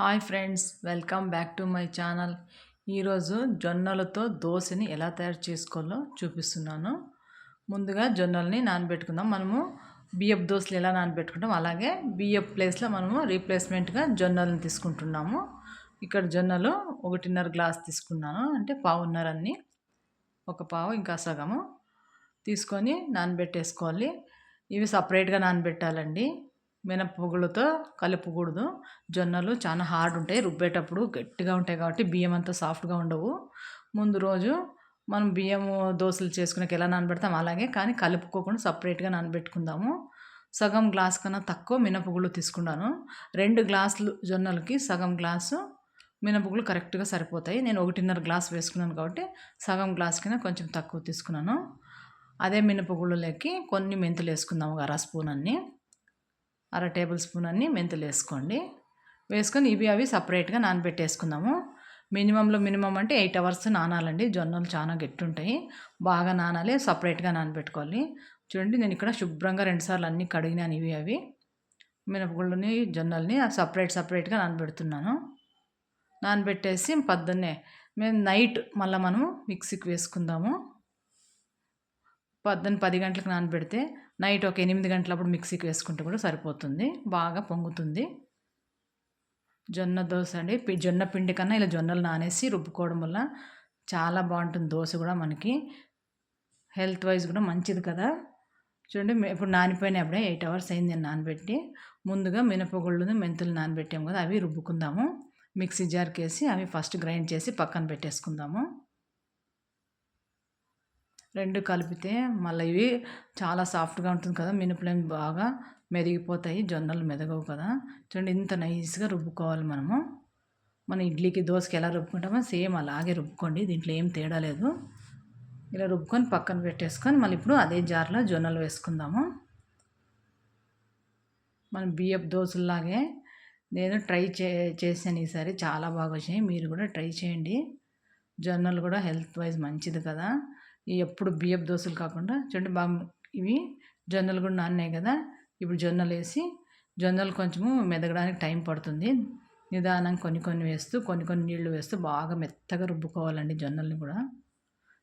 Hi friends welcome back to my channel. ఈరోజు జొన్నలతో దోశని ఎలా తయారు చేసుకోవాలో చూపిస్తున్నాను. ముందుగా జొన్నల్ని నానబెట్టుకుందాం. మనము బియ్యపు దోశలు ఎలా నానబెట్టుకుంటాం అలాగే బియ్యపు ప్లేస్లో మనము రీప్లేస్మెంట్గా జొన్నలను తీసుకుంటున్నాము. ఇక్కడ జొన్నలు ఒకటిన్నర గ్లాస్ తీసుకున్నాను. అంటే పావున్నర అన్ని ఒక పావు ఇంకా సగము తీసుకొని నానబెట్టేసుకోవాలి. ఇవి సపరేట్గా నానబెట్టాలండి. మినపగుళ్ళతో కలుపుకూడదు. జొన్నలు చాలా హార్డ్ ఉంటాయి. రుబ్బేటప్పుడు గట్టిగా ఉంటాయి కాబట్టి బియ్యం అంతా సాఫ్ట్గా ఉండవు. ముందు రోజు మనం బియ్యము దోశలు చేసుకునే ఎలా నానబెడతాం అలాగే కానీ కలుపుకోకుండా సపరేట్గా నానబెట్టుకుందాము. సగం గ్లాస్ కన్నా తక్కువ మినపగుళ్ళు తీసుకున్నాను. రెండు గ్లాసులు జొన్నలకి సగం గ్లాసు మినపగుళ్ళు కరెక్ట్గా సరిపోతాయి. నేను ఒకటిన్నర గ్లాస్ వేసుకున్నాను కాబట్టి సగం గ్లాస్ కింద కొంచెం తక్కువ తీసుకున్నాను. అదే మినపగుళ్ళలోకి కొన్ని మెంతులు వేసుకుందాము అర స్పూన్ అన్నీ. అర టేబుల్ స్పూన్ అన్ని మెంతులు వేసుకోండి. వేసుకొని ఇవి అవి సపరేట్గా నానబెట్టేసుకుందాము. మినిమంలో మినిమం అంటే ఎయిట్ అవర్స్ నానాలండి. జొన్నలు చాలా గట్టి ఉంటాయి బాగా నానాలి సపరేట్గా నానబెట్టుకోవాలి. చూడండి నేను ఇక్కడ శుభ్రంగా రెండుసార్లు అన్నీ కడిగినాను ఇవి అవి. మినపగుళ్ళని జొన్నల్ని సపరేట్ సపరేట్గా నానబెడుతున్నాను. నానబెట్టేసి పొద్దున్నే మేము నైట్ మళ్ళీ మనము మిక్సీకి వేసుకుందాము. పొద్దున్న పది గంటలకు నానబెడితే నైట్ ఒక ఎనిమిది గంటలప్పుడు మిక్సీకి వేసుకుంటే కూడా సరిపోతుంది. బాగా పొంగుతుంది. జొన్న దోశ అండి. జొన్న పిండి కన్నా ఇలా జొన్నలు నానేసి రుబ్బుకోవడం వల్ల చాలా బాగుంటుంది దోశ కూడా మనకి. హెల్త్ వైజ్ కూడా మంచిది కదా. చూడండి ఇప్పుడు నానిపోయినప్పుడే ఎయిట్ అవర్స్ అయింది నేను నానబెట్టి. ముందుగా మినపగుళ్ళు మెంతులు నానబెట్టాము కదా అవి రుబ్బుకుందాము. మిక్సీ జార్కి వేసి అవి ఫస్ట్ గ్రైండ్ చేసి పక్కన పెట్టేసుకుందాము. రెండు కలిపితే మళ్ళీ ఇవి చాలా సాఫ్ట్గా ఉంటుంది కదా మినపలేం బాగా మెరిగిపోతాయి జొన్నలు మెదగవు కదా. చూడండి ఇంత నైస్గా రుబ్బుకోవాలి మనము. మన ఇడ్లీకి దోశకి ఎలా రుబ్బుకుంటామో సేమ్ అలాగే రుబ్బుకోండి దీంట్లో ఏం తేడా లేదు. ఇలా రుబ్బుకొని పక్కన పెట్టేసుకొని మళ్ళీ ఇప్పుడు అదే జార్లో జొన్నలు వేసుకుందాము. మనం బియ్యపు దోశలాగే నేను ట్రై చే చేశాను ఈసారి చాలా బాగా వచ్చాయి. మీరు కూడా ట్రై చేయండి. జొన్నలు కూడా హెల్త్ వైజ్ మంచిది కదా. ఎప్పుడు బియ్యపు దోశలు కాకుండా చూడండి బాగా ఇవి జొన్నలు కూడా నాన్నాయి కదా ఇప్పుడు జొన్నలు వేసి జొన్నలు కొంచెము మెదగడానికి టైం పడుతుంది. నిదానం కొన్ని కొన్ని వేస్తూ కొన్ని కొన్ని నీళ్ళు వేస్తూ బాగా మెత్తగా రుబ్బుకోవాలండి జొన్నల్ని కూడా.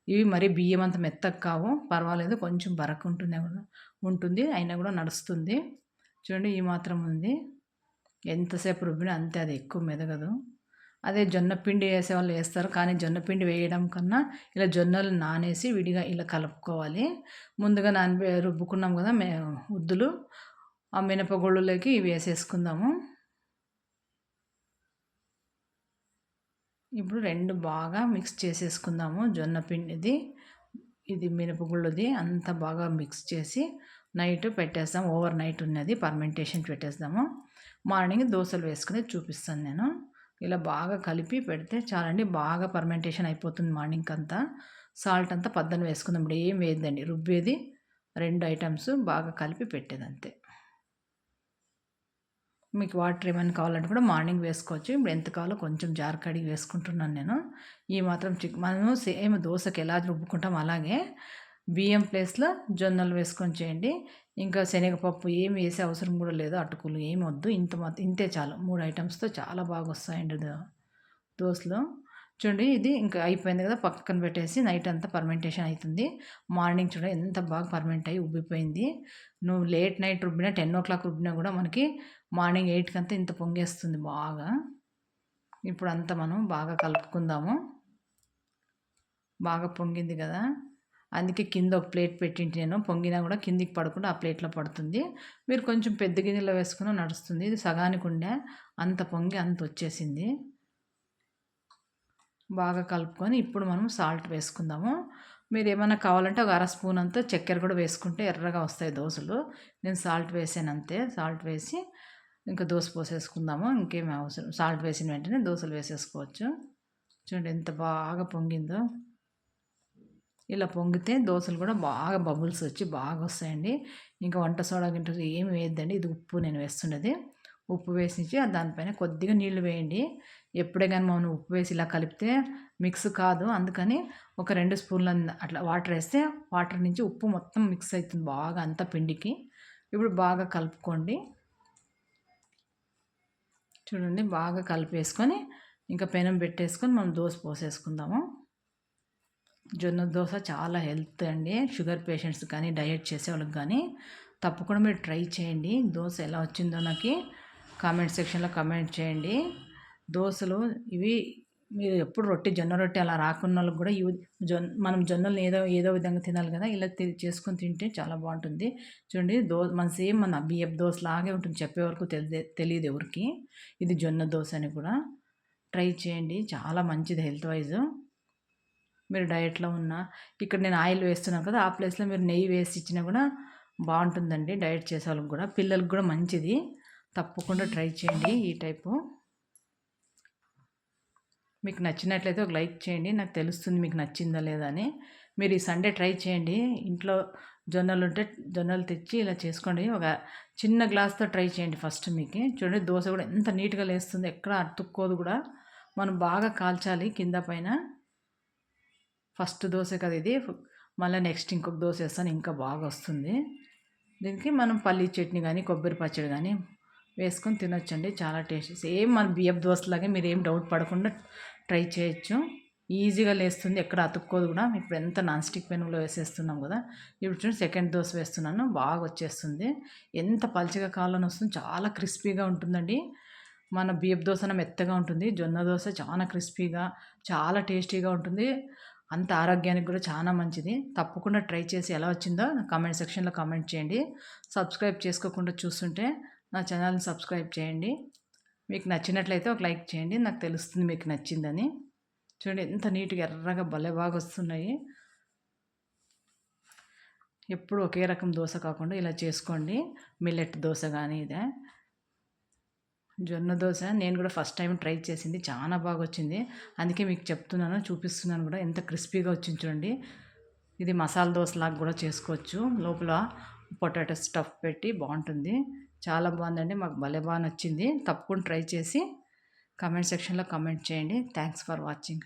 ఇవి మరీ బియ్యం అంత మెత్తగా కావు పర్వాలేదు కొంచెం బరకు ఉంటుంది కూడా ఉంటుంది అయినా కూడా నడుస్తుంది. చూడండి ఈ మాత్రం ఉంది. ఎంతసేపు రుబ్బినా అంతే అది ఎక్కువ మెదగదు. అదే జొన్న పిండి వేసే వాళ్ళు వేస్తారు కానీ జొన్న పిండి వేయడం కన్నా ఇలా జొన్నలు నానేసి విడిగా ఇలా కలుపుకోవాలి. ముందుగా నాన రుబ్బుకున్నాం కదా మే ఉద్దులు ఆ మినపగుళ్ళలోకి ఇవి వేసేసుకుందాము. ఇప్పుడు రెండు బాగా మిక్స్ చేసేసుకుందాము జొన్న పిండిది ఇది మినపగుళ్ళది అంత బాగా మిక్స్ చేసి నైట్ పెట్టేస్తాం. ఓవర్ నైట్ ఉన్నది పర్మెంటేషన్ పెట్టేస్తాము. మార్నింగ్ దోశలు వేసుకుని చూపిస్తాను నేను. ఇలా బాగా కలిపి పెడితే చాలండి బాగా పర్మెంటేషన్ అయిపోతుంది మార్నింగ్ అంతా. సాల్ట్ అంతా పద్దన వేసుకుందాం. ఇప్పుడు ఏం వేయద్దండి రుబ్బేది రెండు ఐటమ్స్ బాగా కలిపి పెట్టేది అంతే మీకు వాటర్ ఏమైనా కావాలంటే కూడా మార్నింగ్ వేసుకోవచ్చు. ఇప్పుడు ఎంత కావాలో కొంచెం జార్ కడిగి వేసుకుంటున్నాను నేను. ఈ మాత్రం చిక్ మనము సేమ్ దోశకి ఎలా రుబ్బుకుంటాం అలాగే బియ్యం ప్లేస్లో జొన్నలు వేసుకొని చేయండి. ఇంకా శనగపప్పు ఏమి వేసే అవసరం కూడా లేదు. అటుకులు ఏమి వద్దు. ఇంత మాత్రం ఇంతే చాలు. మూడు ఐటమ్స్తో చాలా బాగా వస్తాయండి దోశలు. చూడండి ఇది ఇంకా అయిపోయింది కదా. పక్కన పెట్టేసి నైట్ అంతా పర్మెంటేషన్ అవుతుంది మార్నింగ్ చూడండి ఎంత బాగా పర్మెంట్ అయ్యి ఉబ్బిపోయింది. నువ్వు లేట్ నైట్ రుబ్బినా టెన్ ఓ క్లాక్ రుబ్బినా కూడా మనకి మార్నింగ్ ఎయిట్కి అంతా ఇంత పొంగేస్తుంది బాగా. ఇప్పుడు అంతా మనం బాగా కలుపుకుందాము. బాగా పొంగింది కదా. అందుకే కింద ఒక ప్లేట్ పెట్టింటి నేను. పొంగినా కూడా కిందికి పడకుండా ఆ ప్లేట్లో పడుతుంది. మీరు కొంచెం పెద్ద గిన్నెలో వేసుకుని నడుస్తుంది. ఇది సగానికి ఉండే. అంత పొంగి అంత వచ్చేసింది. బాగా కలుపుకొని ఇప్పుడు మనం సాల్ట్ వేసుకుందాము. మీరు ఏమైనా కావాలంటే ఒక అర స్పూన్ అంతా చక్కెర కూడా వేసుకుంటే ఎర్రగా వస్తాయి దోశలు. నేను సాల్ట్ వేసాను అంతే. సాల్ట్ వేసి ఇంకా దోశ పోసేసుకుందాము. ఇంకేం అవసరం. సాల్ట్ వేసిన వెంటనే దోశలు వేసేసుకోవచ్చు. చూడండి ఎంత బాగా పొంగిందో. ఇలా పొంగితే దోశలు కూడా బాగా బబుల్స్ వచ్చి బాగా వస్తాయండి. ఇంకా వంట సోడా గింట ఏమి వేయద్దండి. ఇది ఉప్పు నేను వేస్తున్నది. ఉప్పు వేసించి దానిపైన కొద్దిగా నీళ్ళు వేయండి. ఎప్పుడే కానీ మనం ఉప్పు వేసి ఇలా కలిపితే మిక్స్ కాదు. అందుకని ఒక రెండు స్పూన్ల అట్లా వాటర్ వేస్తే వాటర్ నుంచి ఉప్పు మొత్తం మిక్స్ అవుతుంది బాగా అంత పిండికి. ఇప్పుడు బాగా కలుపుకోండి. చూడండి బాగా కలిపేసుకొని ఇంకా పెనం పెట్టేసుకొని మనం దోశ పోసేసుకుందాము. జొన్న దోశ చాలా హెల్త్ అండి. షుగర్ పేషెంట్స్ కానీ డయట్ చేసే వాళ్ళకి కానీ తప్పకుండా మీరు ట్రై చేయండి. దోశ ఎలా వచ్చిందో నాకు కామెంట్ సెక్షన్లో కామెంట్ చేయండి. దోశలు ఇవి మీరు ఎప్పుడు రొట్టె జొన్న రొట్టె అలా రాకున్న వాళ్ళకి కూడా ఇవి జొన్న మనం జొన్నలు ఏదో ఏదో విధంగా తినాలి కదా ఇలా చేసుకొని తింటే చాలా బాగుంటుంది. చూడండి దో మన సేమ్ మన బియ్యపు దోశ లాగే ఉంటుంది. చెప్పే వరకు తెలియదు తెలియదు ఎవరికి. ఇది జొన్న దోశ అని కూడా ట్రై చేయండి. చాలా మంచిది హెల్త్ వైజ్. మీరు డయట్లో ఉన్న ఇక్కడ నేను ఆయిల్ వేస్తున్నాను కదా ఆ ప్లేస్లో మీరు నెయ్యి వేసి ఇచ్చినా కూడా బాగుంటుందండి డయట్ చేసే వాళ్ళకి కూడా. పిల్లలకు కూడా మంచిది. తప్పకుండా ట్రై చేయండి ఈ టైపు. మీకు నచ్చినట్లయితే ఒక లైక్ చేయండి. నాకు తెలుస్తుంది మీకు నచ్చిందా లేదా అని. మీరు ఈ సండే ట్రై చేయండి. ఇంట్లో జొన్నలు ఉంటే జొన్నలు తెచ్చి ఇలా చేసుకోండి. ఒక చిన్న గ్లాస్తో ట్రై చేయండి ఫస్ట్ మీకు. చూడండి దోశ కూడా ఎంత నీట్గా లేస్తుంది. ఎక్కడ అతుక్కోదు కూడా. మనం బాగా కాల్చాలి కింద పైన. ఫస్ట్ దోశ కదా ఇది. మళ్ళీ నెక్స్ట్ ఇంకొక దోశ వేస్తాను ఇంకా బాగా వస్తుంది. దీనికి మనం పల్లీ చట్నీ కానీ కొబ్బరి పచ్చడి కానీ వేసుకొని తినొచ్చండి. చాలా టేస్ట్. సేమ్ మన బియ్యపు దోశలాగే మీరు ఏం డౌట్ పడకుండా ట్రై చేయొచ్చు. ఈజీగా లేస్తుంది ఎక్కడ అతుక్కోదు కూడా. ఇప్పుడు ఎంత నాన్ స్టిక్ పెనులో వేసేస్తున్నాం కదా. ఇప్పుడు చూడండి సెకండ్ దోశ వేస్తున్నాను. బాగా వచ్చేస్తుంది. ఎంత పల్చగా కావాలని వస్తుంది చాలా క్రిస్పీగా ఉంటుందండి. మన బియ్యపు దోశ మెత్తగా ఉంటుంది. జొన్న దోశ చాలా క్రిస్పీగా చాలా టేస్టీగా ఉంటుంది. అంత ఆరోగ్యానికి కూడా చాలా మంచిది. తప్పకుండా ట్రై చేసి ఎలా వచ్చిందో కామెంట్ సెక్షన్లో కామెంట్ చేయండి. సబ్స్క్రైబ్ చేసుకోకుండా చూస్తుంటే నా ఛానల్ని సబ్స్క్రైబ్ చేయండి. మీకు నచ్చినట్లయితే ఒక లైక్ చేయండి. నాకు తెలుస్తుంది మీకు నచ్చిందని. చూడండి ఎంత నీట్గా ఎర్రగా భలే బాగా వస్తున్నాయి. ఎప్పుడు ఒకే రకం దోశ కాకుండా ఇలా చేసుకోండి. మిల్లెట్ దోశ కానీ ఇదే. జొన్న దోశ నేను కూడా ఫస్ట్ టైం ట్రై చేసింది. చాలా బాగా వచ్చింది. అందుకే మీకు చెప్తున్నాను చూపిస్తున్నాను కూడా. ఎంత క్రిస్పీగా వచ్చింది చూడండి. ఇది మసాలా దోశలాగా కూడా చేసుకోవచ్చు. లోపల పొటాటో స్టఫ్ పెట్టి బాగుంటుంది. చాలా బాగుందండి. మాకు భలే బాగా నచ్చింది. తప్పకుండా ట్రై చేసి కమెంట్ సెక్షన్లో కమెంట్ చేయండి. Thanks for watching